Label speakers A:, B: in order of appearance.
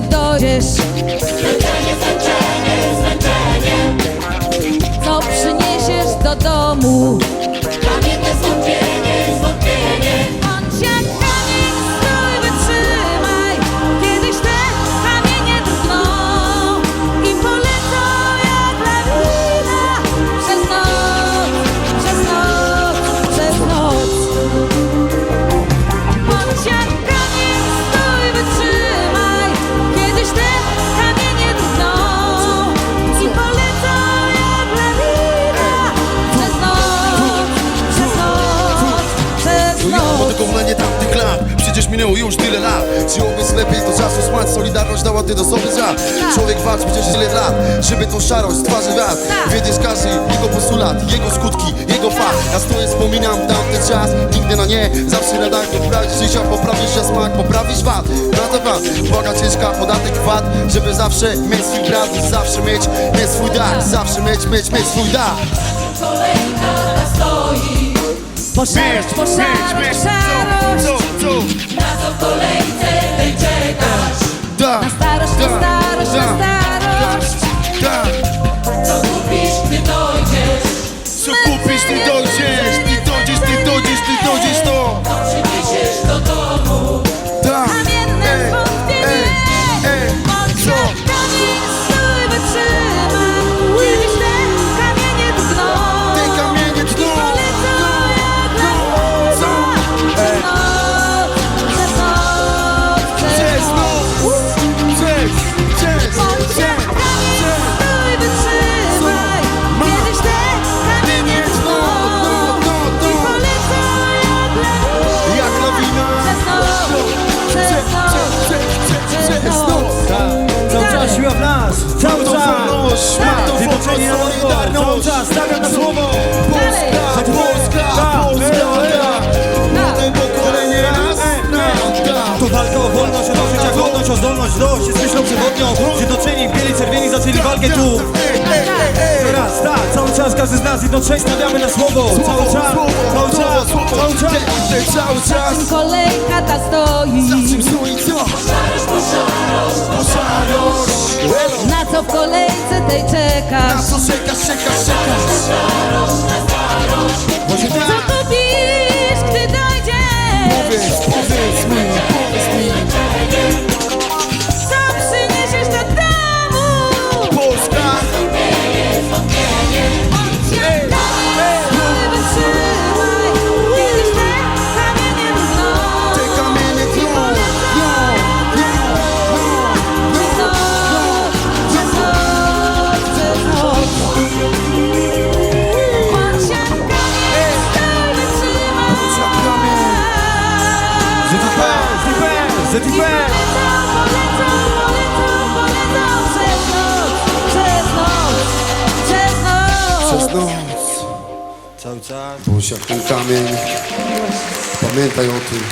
A: gdy dojdziesz Przecież minęło już tyle lat. Żyłoby lepiej do czasu smać Solidarność dała ty do sobie czas Człowiek walczy przecież tyle lat Żeby tą szarość z twarzy lat
B: Tak.
A: Wiedzieć każdy jego postulat Jego skutki, jego fakt. Ja stoję, wspominam tamten czas Nigdy na nie, zawsze na tak Poprawić życia, poprawić się smak Poprawić wad, na to wad Uwaga ciężka, podatek wad. Żeby zawsze mieć swój brat Zawsze mieć, mieć swój dar Zawsze mieć, mieć, mieć swój dar
B: Po szarość, po szarość, szarość
A: Da,
B: Na starość, na
A: da,
C: stawiam słowo
A: Polska, Polska, Polska. Młode pokolenie nas nada
C: To walka o wolność, o życia godność, o zdolność dość Jest myślą przewodnią, zjednoczeni, bieli, czerwieni zaczęli walkę tu. Teraz, tak, cały czas każdy z nas zjednoczeni stawiamy na słowo. Cały czas, cały czas, cały czas.
A: Cały czas.
B: Kolejka ta stoi.
A: Za czym stoi co?
B: Na co w kolejce tej
A: Na
B: czekasz?
A: co czekasz, czekasz, czekasz? Właśnie
B: Co
A: tak
B: kupisz, gdy dojdziesz?
A: Powiedz,
B: noc.
A: Przez noc
C: Cały czas
A: Bądź jak ten kamień Pamiętaj o tym